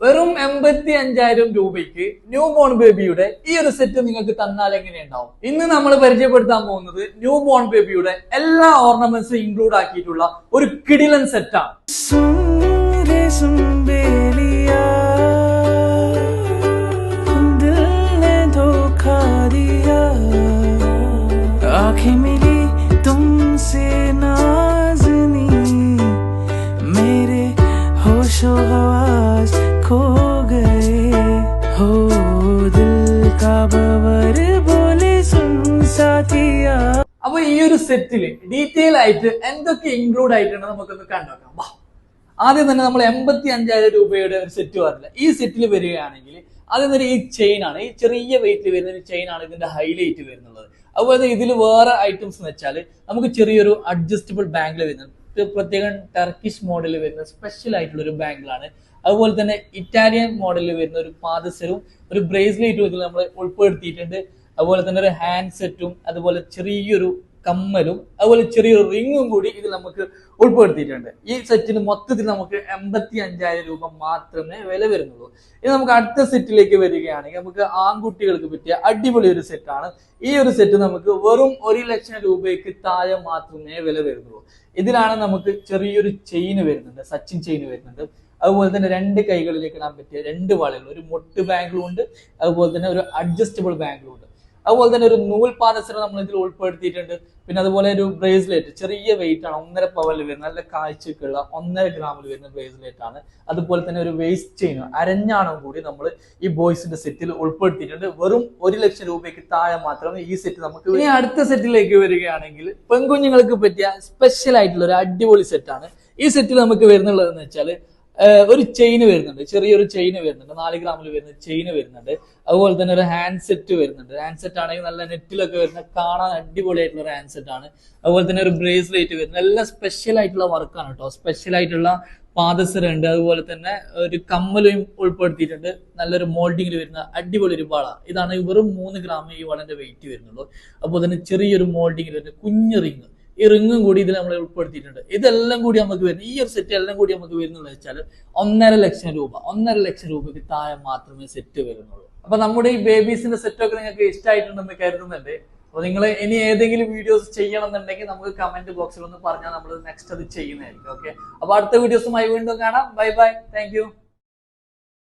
വെറും എൺപത്തി അഞ്ചായിരം രൂപയ്ക്ക് ന്യൂ ബോൺ ബേബിയുടെ ഈ ഒരു സെറ്റ് നിങ്ങൾക്ക് തന്നാൽ എങ്ങനെയുണ്ടാവും? ഇന്ന് നമ്മൾ പരിചയപ്പെടുത്താൻ പോകുന്നത് ന്യൂ ബോൺ ബേബിയുടെ എല്ലാ ഓർണമെന്റ്സും ഇൻക്ലൂഡ് ആക്കിയിട്ടുള്ള ഒരു കിടിലൻ സെറ്റാണ് हो दिल का बवर बोले सुन साथिया അപ്പൊ ഈ ഒരു സെറ്റില് ഡീറ്റെയിൽ ആയിട്ട് എന്തൊക്കെ ഇൻക്ലൂഡ് ആയിട്ടുണ്ട് നമുക്കൊന്ന് കണ്ടുനോക്കാം വാ ആദ്യം തന്നെ നമ്മൾ എൺപത്തി അഞ്ചായിരം രൂപയുടെ ഒരു സെറ്റ് പറഞ്ഞില്ല ഈ സെറ്റിൽ വരികയാണെങ്കിൽ ആദ്യം തന്നെ ഈ ചെയിൻ ആണ് ഈ ചെറിയ വെയിറ്റ് വരുന്ന ഒരു ചെയിൻ ആണ് ഇതിന്റെ ഹൈലൈറ്റ് വരുന്നത് അതുപോലെ തന്നെ ഇതിൽ വേറെ ഐറ്റംസ് എന്ന് വെച്ചാൽ നമുക്ക് ചെറിയൊരു അഡ്ജസ്റ്റബിൾ ബാങ്കിൽ വരുന്നത് ഇത് പ്രത്യേകം ടർക്കിഷ് മോഡലിൽ വരുന്ന സ്പെഷ്യൽ ആയിട്ടുള്ള ഒരു ബാങ്കിലാണ് അതുപോലെ തന്നെ ഇറ്റാലിയൻ മോഡലിൽ വരുന്ന ഒരു പാദസരവും ഒരു ബ്രേസ്ലെറ്റും ഇതിൽ നമ്മൾ ഉൾപ്പെടുത്തിയിട്ടുണ്ട്. അതുപോലെ തന്നെ ഒരു ഹാൻഡ് സെറ്റും അതുപോലെ ചെറിയൊരു കമ്മലും അതുപോലെ ചെറിയൊരു റിങ്ങും കൂടി ഇതിൽ നമുക്ക് ഉൾപ്പെടുത്തിയിട്ടുണ്ട്. ഈ സെറ്റിന് മൊത്തത്തിൽ നമുക്ക് എൺപത്തി അഞ്ചായിരം രൂപ മാത്രമേ വില വരുന്നുള്ളൂ. ഇനി നമുക്ക് അടുത്ത സെറ്റിലേക്ക് വരികയാണെങ്കിൽ നമുക്ക് ആൺകുട്ടികൾക്ക് പറ്റിയ അടിപൊളി ഒരു സെറ്റാണ് ഈ ഒരു സെറ്റ് നമുക്ക് വെറും ഒരു ലക്ഷം രൂപയ്ക്ക് താഴെ മാത്രമേ വില വരുന്നുള്ളൂ. ഇതിലാണ് നമുക്ക് ചെറിയൊരു ചെയിന് വരുന്നുണ്ട് സച്ചിൻ ചെയിൻ വരുന്നുണ്ട്. അതുപോലെ തന്നെ രണ്ട് കൈകളിലേക്ക് ഇടാൻ പറ്റിയ രണ്ട് വളകൾ ഒരു മൊട്ട് ബാങ്കിലും ഉണ്ട് അതുപോലെ തന്നെ ഒരു അഡ്ജസ്റ്റബിൾ ബാങ്കിലും ഉണ്ട്. അതുപോലെ തന്നെ ഒരു നൂൽ പാദസരം നമ്മൾ ഇതിൽ ഉൾപ്പെടുത്തിയിട്ടുണ്ട്. പിന്നെ അതുപോലെ ഒരു ബ്രേസ്ലെറ്റ് ചെറിയ വെയിറ്റ് ആണ് ഒന്നര പവലിൽ വരുന്ന നല്ല കാഴ്ചക്കുള്ള ഒന്നര ഗ്രാമിൽ വരുന്ന ബ്രേസ്ലെറ്റ് ആണ്. അതുപോലെ തന്നെ ഒരു വേസ്റ്റ് ചെയിൻ അരഞ്ഞാണവും കൂടി നമ്മൾ ഈ ബോയ്സിന്റെ സെറ്റിൽ ഉൾപ്പെടുത്തിയിട്ടുണ്ട്. വെറും ഒരു ലക്ഷം രൂപയ്ക്ക് താഴെ മാത്രമേ ഈ സെറ്റ് നമുക്ക് ഇനി അടുത്ത സെറ്റിലേക്ക് വരികയാണെങ്കിൽ പെൺകുഞ്ഞുങ്ങൾക്ക് പറ്റിയ സ്പെഷ്യൽ ആയിട്ടുള്ള ഒരു അടിപൊളി സെറ്റാണ് ഈ സെറ്റിൽ നമുക്ക് വരുന്നുള്ളതെന്ന് വെച്ചാൽ ഒരു ചെയിന് വരുന്നുണ്ട്. ചെറിയൊരു ചെയിന് വരുന്നുണ്ട്. നാല് ഗ്രാമിൽ വരുന്ന ചെയിന് വരുന്നുണ്ട്. അതുപോലെ തന്നെ ഒരു ഹാൻഡ് സെറ്റ് വരുന്നുണ്ട്. ഹാൻഡ് സെറ്റ് ആണെങ്കിൽ നല്ല നെറ്റിലൊക്കെ വരുന്ന കാണാൻ അടിപൊളിയായിട്ടുള്ള ഒരു ഹാൻഡ് സെറ്റ് ആണ്. അതുപോലെ തന്നെ ഒരു ബ്രേസ്ലെറ്റ് വരുന്നത് നല്ല സ്പെഷ്യൽ ആയിട്ടുള്ള വർക്കാണ് കേട്ടോ. സ്പെഷ്യൽ ആയിട്ടുള്ള പാദസരം ഉണ്ട്. അതുപോലെ തന്നെ ഒരു കമ്മലും ഉൾപ്പെടുത്തിയിട്ടുണ്ട്. നല്ലൊരു മോൾഡിങ്ങിൽ വരുന്ന അടിപൊളി ഒരു വള. ഇതാണ് വെറും മൂന്ന് ഗ്രാം ഈ വളന്റെ വെയിറ്റ് വരുന്നുള്ളൂ. അപ്പോൾ തന്നെ ചെറിയൊരു മോൾഡിങ്ങിൽ വരുന്ന കുഞ്ഞു റിങ് ഈ റിങ്ങും കൂടി ഇതിൽ നമ്മൾ ഉൾപ്പെടുത്തിയിട്ടുണ്ട്. ഇതെല്ലാം കൂടി നമുക്ക് വരുന്നത് ഈ ഒരു സെറ്റ് എല്ലാം കൂടി നമുക്ക് വരുന്നത് വെച്ചാൽ ഒന്നര ലക്ഷം രൂപ. ഒന്നര ലക്ഷം രൂപയ്ക്ക് താഴെ മാത്രമേ സെറ്റ് വരുന്നുള്ളൂ. അപ്പൊ നമ്മുടെ ഈ ബേബീസിന്റെ സെറ്റൊക്കെ നിങ്ങൾക്ക് ഇഷ്ടമായിട്ടുണ്ടെന്ന് കരുതുന്നുണ്ട്. അപ്പൊ നിങ്ങൾ ഇനി ഏതെങ്കിലും വീഡിയോസ് ചെയ്യണം എന്നുണ്ടെങ്കിൽ നമുക്ക് കമന്റ് ബോക്സിൽ ഒന്ന് പറഞ്ഞാൽ നമ്മൾ നെക്സ്റ്റ് അത് ചെയ്യുന്നതായിരിക്കും. ഓക്കെ അപ്പൊ അടുത്ത വീഡിയോസുമായി വീണ്ടും കാണാം. Bye bye thank